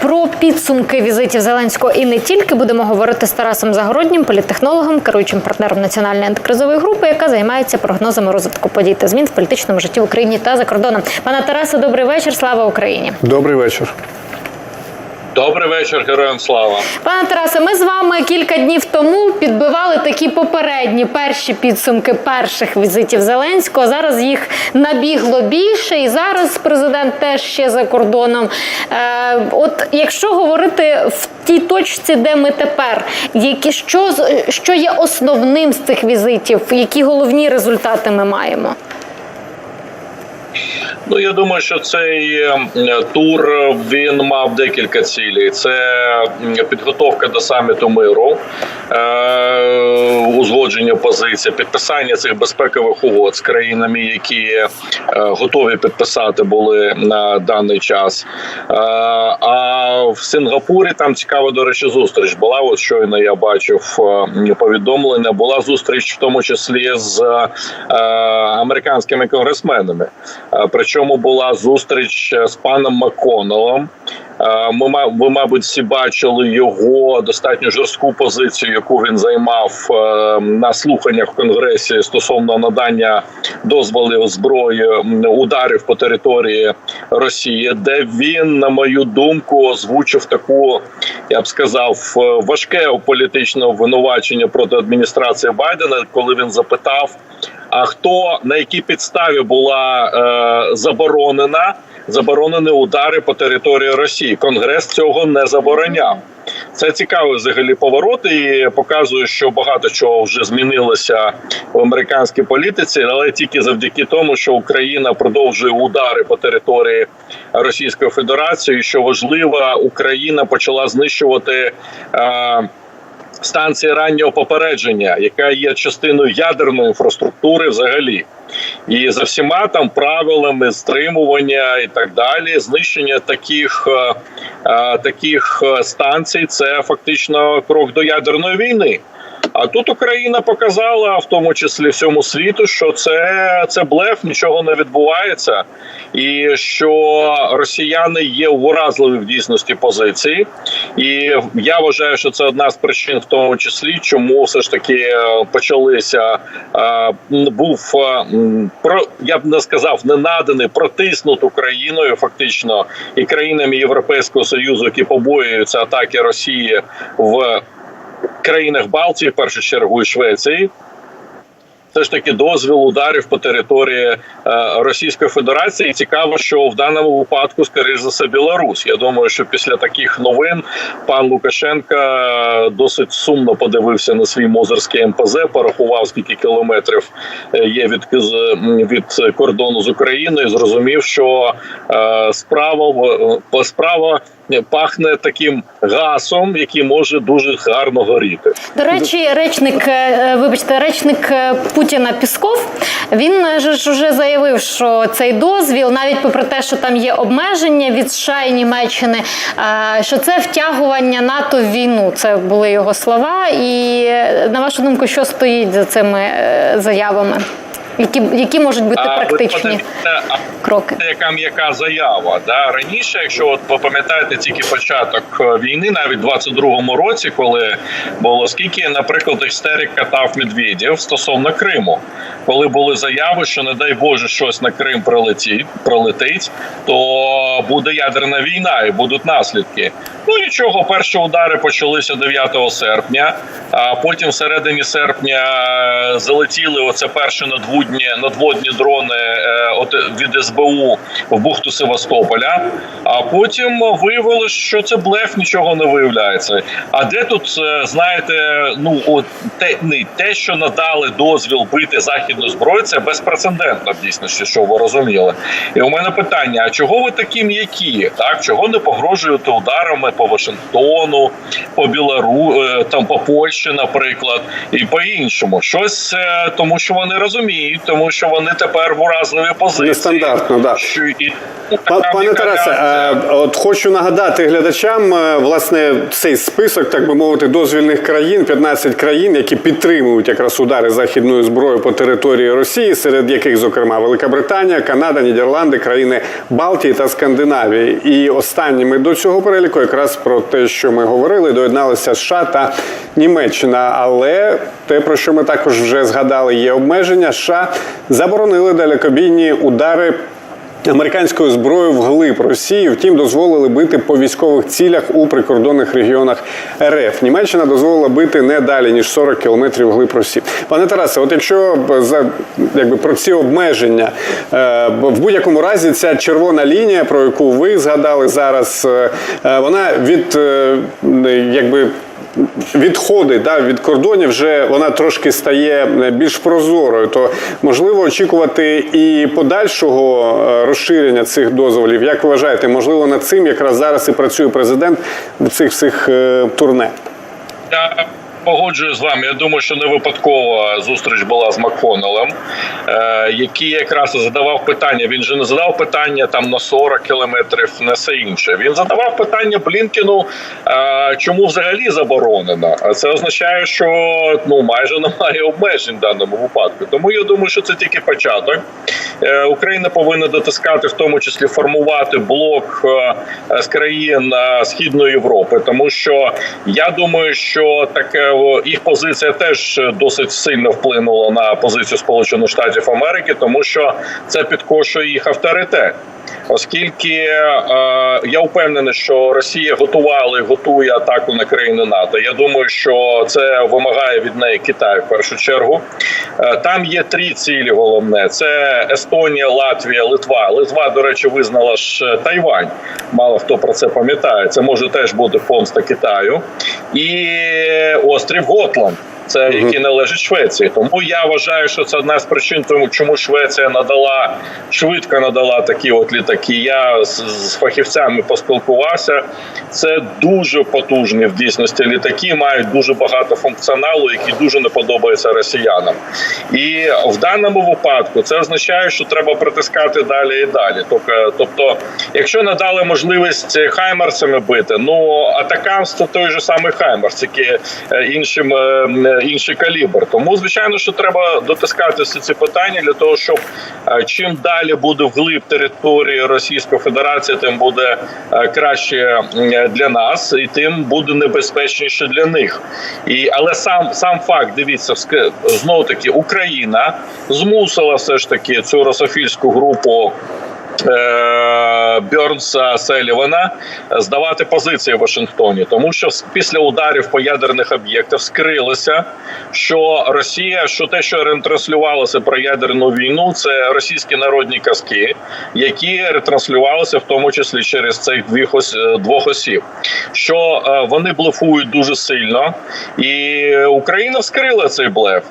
Про підсумки візитів Зеленського і не тільки будемо говорити з Тарасом Загороднім, політтехнологом, керуючим партнером національної антикризової групи, яка займається прогнозами розвитку подій та змін в політичному житті в Україні та за кордоном. Пане Тарасе, добрий вечір. Слава Україні. Добрий вечір. Добрий вечір, героям слава. Пане Тарасе, ми з вами кілька днів тому підбивали такі попередні перші підсумки перших візитів Зеленського. Зараз їх набігло більше, і зараз президент теж ще за кордоном. Е, от якщо говорити в тій точці, де ми тепер, які що що є основним з цих візитів, які головні результати ми маємо? Ну я думаю, що цей е, тур він мав декілька цілей. Це підготовка до саміту миру, е, узгодження позицій, підписання цих безпекових угод з країнами, які е, готові підписати були на даний час. А в Сингапурі там цікава, до речі, зустріч була. От щойно я бачив е, повідомлення. Була зустріч, в тому числі з е, американськими конгресменами. Е, Причому була зустріч з паном Маконелом. Е, Ми ви, мабуть, всі бачили його достатньо жорстку позицію, яку він займав е, на слуханнях в конгресі стосовно надання дозволів зброї ударів по території Росії, де він, на мою думку, озвучив таку, я б сказав, е, важке політичне обвинувачення проти адміністрації Байдена, коли він запитав. А хто на якій підставі була е, заборонена заборонені удари по території Росії? Конгрес цього не забороняв. Це цікавий взагалі поворот і показує, що багато чого вже змінилося в американській політиці, але тільки завдяки тому, що Україна продовжує удари по території Російської Федерації. І, Що важливо, Україна почала знищувати. Е, станції раннього попередження, яка є частиною ядерної інфраструктури, взагалі, і за всіма там правилами стримування і так далі, знищення таких, е, е, таких е, станцій це фактично крок до ядерної війни. А тут Україна показала, в тому числі всьому світу, що це, це блеф, нічого не відбувається, і що росіяни є уразливі в дійсності позиції. І я вважаю, що це одна з причин, в тому числі, чому все ж таки е, почалися е, був е, про я б не сказав, не наданий протиснут Україною, фактично, і країнами Європейського союзу, які побоюються атаки Росії в країнах Балтії, в першу чергу і Швеції. Все ж таки дозвіл ударів по території е, Російської Федерації. І цікаво, що в даному випадку, скоріш за все, Білорусь. Я думаю, що після таких новин пан Лукашенко е, досить сумно подивився на свій мозерський МПЗ, порахував скільки кілометрів е, є від від кордону з Україною. і Зрозумів, що справа справа пахне таким газом, який може дуже гарно горіти. До речі, речник, е, вибачте, речник е, Путіна Пісков. Він е, ж уже заявив, що цей дозвіл, навіть попри те, що там є обмеження від США і Німеччини, е, що це втягування НАТО в війну. Це були його слова. І е, на вашу думку, що стоїть за цими е, заявами? Які, які можуть бути А, практичні подивіться, кроки? Це яка м'яка заява. Да? Раніше, якщо от ви пам'ятаєте тільки початок е, війни, навіть в 22-му році, коли було скільки, наприклад, істерик катав Медведєв стосовно Криму, коли були заяви, що не дай Боже щось на Крим прилетить, прилетить, то буде ядерна війна і будуть наслідки. Ну нічого, перші удари почалися 9 серпня, а потім всередині серпня е, залетіли оце перше перші надводні, надводні дрони е, от від СБУ в бухту Севастополя. А потім виявилось, що це блеф, нічого не виявляється. А де тут е, знаєте, ну от те, не те, що надали дозвіл бити західну зброю, це безпрецедентно в дійсності, що ви розуміли. І у мене питання: а чого ви такі м'які? Так чого не погрожуєте ударами по Вашингтону, по Білору, е, там по Польщі, наприклад, і по іншому? Щось тому, що вони розуміють. Ні, тому що вони тепер в уразливій позиції. Нестандартно, да. Що і Пане Тарасе, е, от хочу нагадати глядачам, е, власне, цей список, так би мовити, дозвільних країн, 15 країн, які підтримують якраз удари західною зброєю по території Росії, серед яких, зокрема, Велика Британія, Канада, Нідерланди, країни Балтії та Скандинавії. І останніми до цього переліку, якраз про те, що ми говорили, доєдналися США та Німеччина. Але те, про що ми також вже згадали, є обмеження. США заборонили далекобійні удари американською зброєю вглиб Росії, втім, дозволили бити по військових цілях у прикордонних регіонах РФ. Німеччина дозволила бити не далі ніж 40 кілометрів вглиб Росії. Пане Тарасе, от якщо за якби про ці обмеження е, в будь-якому разі ця червона лінія, про яку ви згадали зараз, е, е, вона від якби відходить да, від кордонів, вже вона трошки стає е, більш прозорою. То можливо очікувати і подальшого е, розширення цих дозволів. Як ви вважаєте, можливо, над цим якраз зараз і працює президент в цих всіх е, турне? Я погоджуюсь з вами. Я думаю, що не випадково зустріч була з Макфонелем, е, який якраз задавав питання. Він же не задав питання там на 40 кілометрів, не все інше. Він задавав питання Блінкіну, е, чому взагалі заборонено. Це означає, що ну майже немає обмежень в даному випадку. Тому я думаю, що це тільки початок. Е, Україна повинна дотискати, в тому числі формувати блок е, з країн е, Східної Європи, тому що я думаю, що таке їх позиція теж досить сильно вплинула на позицію Сполучених Штатів Америки, тому що це підкошує їх авторитет. Оскільки е, я впевнений, що Росія готувала і готує атаку на країни НАТО. Я думаю, що це вимагає від неї Китай в першу чергу. Е, там є три цілі. Головне: це Естонія, Латвія, Литва. Литва, до речі, визнала ж Тайвань. Мало хто про це пам'ятає. Це може теж бути помста Китаю і острів Готланд. Це який належить Швеції, тому я вважаю, що це одна з причин, тому чому Швеція надала швидко надала такі от літаки. Я з, з фахівцями поспілкувався. Це дуже потужні в дійсності літаки, мають дуже багато функціоналу, який дуже не подобається росіянам. І в даному випадку це означає, що треба притискати далі і далі. Тобто, тобто якщо надали можливість хаймерсами бити, ну атакамс це той же самий хаймерс, який е, іншим е, інший калібр. Тому звичайно, що треба дотискати всі ці питання для того, щоб е, чим далі буде вглиб території Російської Федерації, тим буде е, краще для нас, і тим буде небезпечніше для них. І але сам сам факт, дивіться, знову таки Україна змусила все ж таки цю рософільську групу. Е, Бьорнса Селівана здавати позиції в Вашингтоні, тому що після ударів по ядерних об'єктах скрилося, що Росія, що те, що ретранслювалося про ядерну війну, це російські народні казки, які ретранслювалися в тому числі через цих двох двох осіб, що е, вони блефують дуже сильно, і Україна вскрила цей блеф.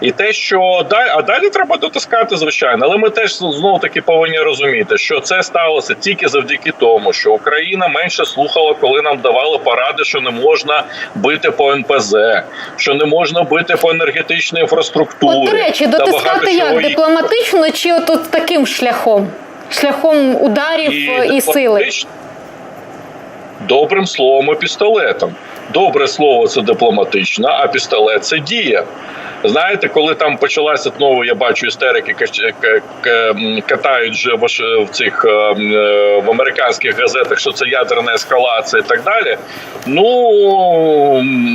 І те, що далі, а далі треба дотискати, звичайно. Але ми теж знову таки повинні розуміти, що це сталося тільки завдяки тому, що Україна менше слухала, коли нам давали поради, що не можна бити по НПЗ, що не можна бити по енергетичній інфраструктурі. От, до речі, дотискати як дипломатично, чи от, от таким шляхом? Шляхом ударів е, і, сили. Добрим словом і пістолетом. Добре слово це дипломатично, а пістолет це дія. Знаєте, коли там почалася знову, я бачу істерики катають вже в, цих е, е, в американських газетах, що це ядерна ескалація і так далі. Ну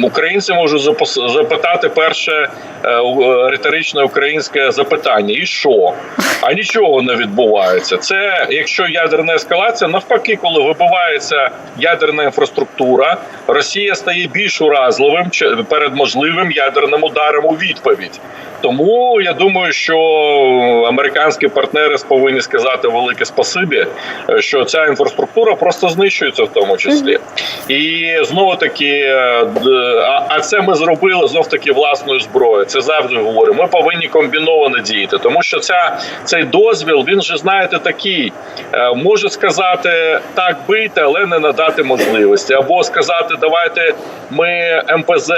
українці можуть запитати перше е, риторичне українське запитання: і що? А нічого не відбувається. Це якщо ядерна ескалація, навпаки, коли вибивається ядерна інфраструктура, Росія стає більш уразливим перед можливим ядерним ударом у відповідь. Тому я думаю, що американські партнери повинні сказати велике спасибі, що ця інфраструктура просто знищується в тому числі. І знову таки, е, а, це ми зробили знов таки власною зброєю. Це завжди говорю. Ми повинні комбіновано діяти, тому що ця цей дозвіл він же знаєте такий. е, Може сказати так бити, але не надати можливості, або сказати, давайте ми МПЗ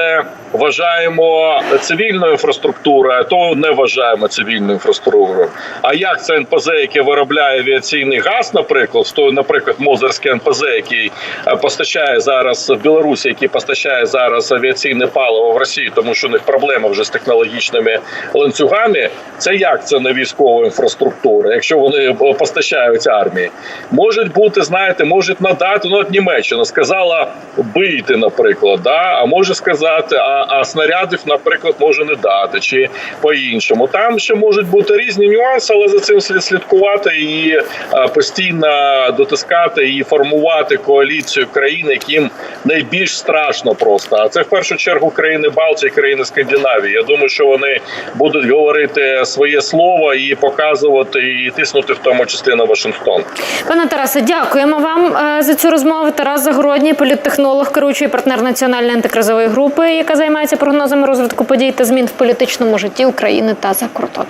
вважаємо цивільною інфраструктурою, то не вважаємо цивільною інфраструктурою. А як це НПЗ, яке виробляє авіаційний газ, наприклад, то, наприклад, Мозерський НПЗ, який е, постачає зараз в Білорусі, який постачає зараз авіаційне паливо в Росію, тому що у них проблема вже з технологічними ланцюгами. Це як це не військова інфраструктура, якщо вони е, постачають армії? Можуть бути, знаєте, можуть надати. Ну, от Німеччина сказала бийте, наприклад, да? а може сказати, а, а снарядів, наприклад, може не дати, чи по-іншому. Там ще можуть бути різні нюанси, але за цим слід слідкувати і е, постійно дотискати і формувати коаліцію країн, яким найбільш страшно просто. А це в першу чергу країни Балтії, країни Скандинавії. Я думаю, що вони будуть говорити своє слово і показувати і тиснути в тому числі на Вашингтон. Пане Тарасе, дякуємо вам е, за цю розмову. Тарас Загородній, політтехнолог, керуючий партнер національної антикризової групи, яка займається прогнозами розвитку подій та змін в політичному житті України та за кордон.